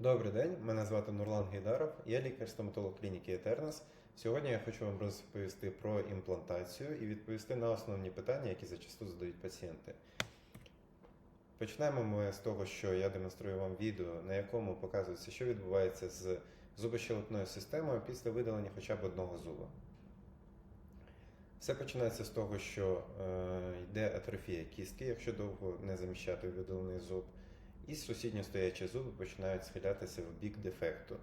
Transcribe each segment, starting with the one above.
Добрий день, мене звати Нурлан Гейдаров, я лікар-стоматолог клініки Етернас. Сьогодні я хочу вам розповісти про імплантацію і відповісти на основні питання, які зачасту задають пацієнти. Почнемо ми з того, що я демонструю вам відео, на якому показується, що відбувається з зубощелепною системою після видалення хоча б одного зуба. Все починається з того, що е, йде атрофія кістки, якщо довго не заміщати видалений зуб, і сусідньо стоячі зуби починають схилятися в бік дефекту,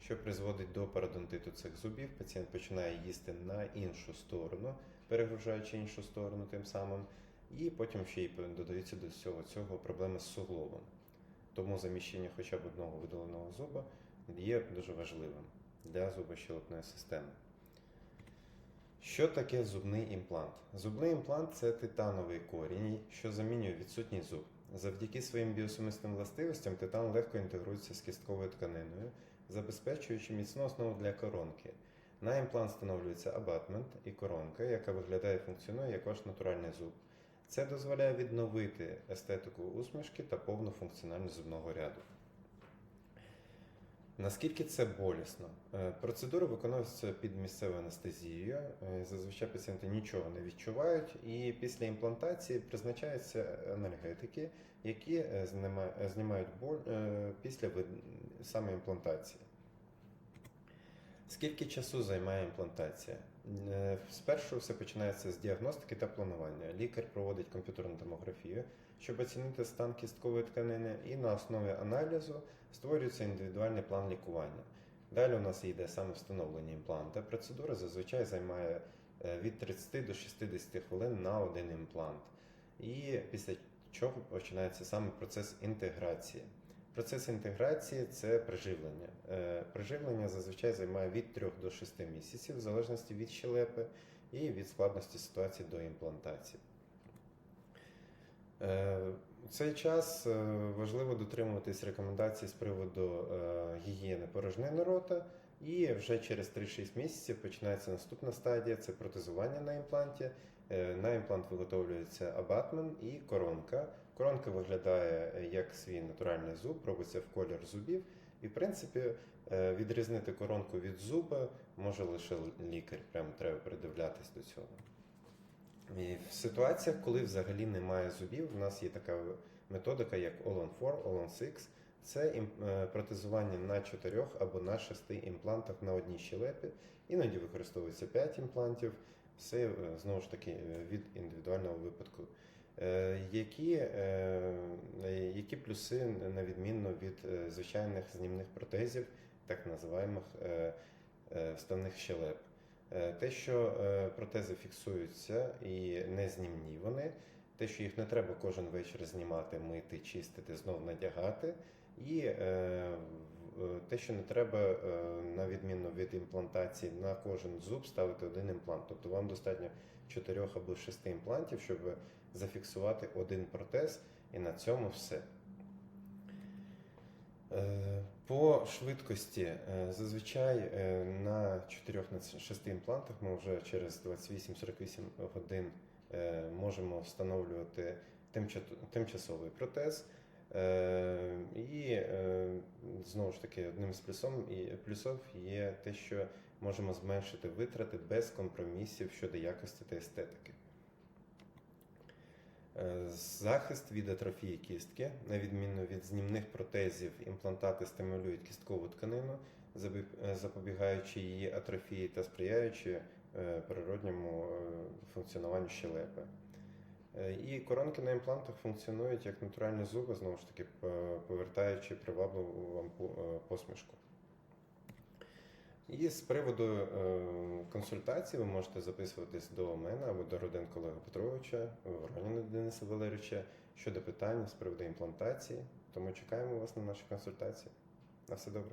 що призводить до пародонтиту цих зубів. Пацієнт починає їсти на іншу сторону, перегружаючи іншу сторону тим самим, і потім ще й додаються до всього цього проблеми з суглобом. Тому заміщення хоча б одного видаленого зуба є дуже важливим для зубощелепної системи. Що таке зубний імплант? Зубний імплант це титановий корінь, що замінює відсутній зуб. Завдяки своїм біосумісним властивостям титан легко інтегрується з кістковою тканиною, забезпечуючи міцну основу для коронки. На імплант встановлюється абатмент і коронка, яка виглядає і функціонує як ваш натуральний зуб. Це дозволяє відновити естетику усмішки та повну функціональність зубного ряду. Наскільки це болісно? Е, Процедура виконується під місцевою анестезією. Е, Зазвичай пацієнти нічого не відчувають, і після імплантації призначаються анальгетики, які е, знімають боль після саме імплантації. Скільки часу займає імплантація? Е, Спершу все починається з діагностики та планування. Лікар проводить комп'ютерну томографію, щоб оцінити стан кісткової тканини, і на основі аналізу створюється індивідуальний план лікування. Далі у нас йде саме встановлення імпланта. Процедура зазвичай займає е, від 30 до 60 хвилин на один імплант. І після чого починається саме процес інтеграції. Процес інтеграції це приживлення. Е, Приживлення зазвичай займає від 3 до 6 місяців, в залежності від щелепи і від складності ситуації до імплантації. Е, У цей час е, важливо дотримуватись рекомендацій з приводу е, гігієни порожнини рота, і вже через 3-6 місяців починається наступна стадія це протезування на імпланті. Е, На імплант виготовлюється абатмен і коронка. Коронка виглядає е, як свій натуральний зуб, робиться в колір зубів. І, в принципі, е, відрізнити коронку від зуба може лише лікар. Прямо треба придивлятись до цього. І в ситуаціях, коли взагалі немає зубів, у нас є така методика, як All-on 4, All-on 6. Це протезування на 4 або на 6 імплантах на одній щелепі. Іноді використовується 5 імплантів. Все е, знову ж таки е, від індивідуального випадку. Е, Які, які плюси на відмінно від звичайних знімних протезів, так називаємих е, вставних щелеп? Те, що протези фіксуються і не знімні вони, те, що їх не треба кожен вечір знімати, мити, чистити, знов надягати, і те, що не треба, на відміну від імплантації, на кожен зуб ставити один імплант. Тобто вам достатньо 4 або 6 імплантів, щоб зафіксувати один протез, і на цьому все. Е, По швидкості е, зазвичай е, на 4-6 імплантах ми вже через 28-48 годин можемо встановлювати тимчасовий протез. Знову ж таки, одним з плюсом і плюсів є те, що можемо зменшити витрати без компромісів щодо якості та естетики. Е, Захист від атрофії кістки, на відміну від знімних протезів, імплантати стимулюють кісткову тканину, е, запобігаючи її атрофії та сприяючи е, природньому функціонуванню щелепи. Е, І коронки на імплантах функціонують як натуральні зуби, знову ж таки, повертаючи привабливу вам е, посмішку. І з приводу е, консультацій ви можете записуватись до мене або до родин Олега Петровича, Вороніна Дениса Валерійовича щодо питань з приводу імплантації. Тому чекаємо вас на наші консультації. На все добре.